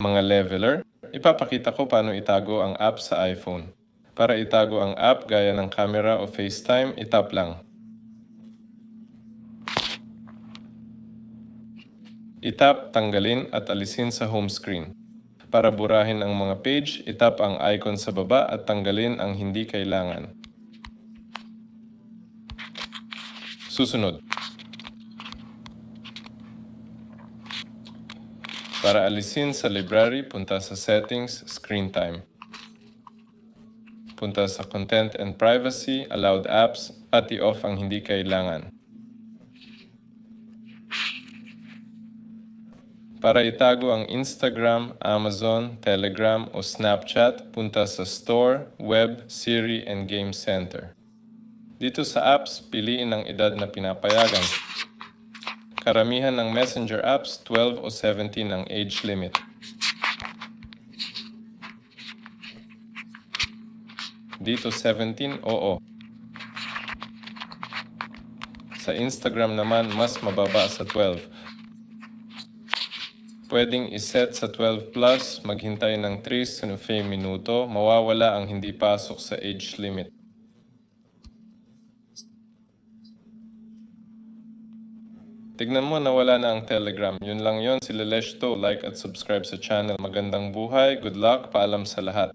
Mga leveler, ipapakita ko paano itago ang app sa iPhone. Para itago ang app gaya ng camera o FaceTime, itap lang. Itap, tanggalin at alisin sa home screen. Para burahin ang mga page, itap ang icon sa baba at tanggalin ang hindi kailangan. Susunod. Para alisin sa library, punta sa Settings, Screen Time. Punta sa Content and Privacy, Allowed Apps, at i-off ang hindi kailangan. Para itago ang Instagram, Amazon, Telegram o Snapchat, punta sa Store, Web, Siri, and Game Center. Dito sa apps, piliin ang edad na pinapayagan. Karamihan ng messenger apps, 12 o 17 ang age limit. Dito 17, oo. Sa Instagram naman, mas mababa sa 12. Pwedeng iset sa 12 plus, maghintay ng 3 sinufay minuto, mawawala ang hindi pasok sa age limit. Tignan mo na wala na ang Telegram. Yun lang yon si Lelesh to. Like at subscribe sa channel. Magandang buhay, good luck, paalam sa lahat.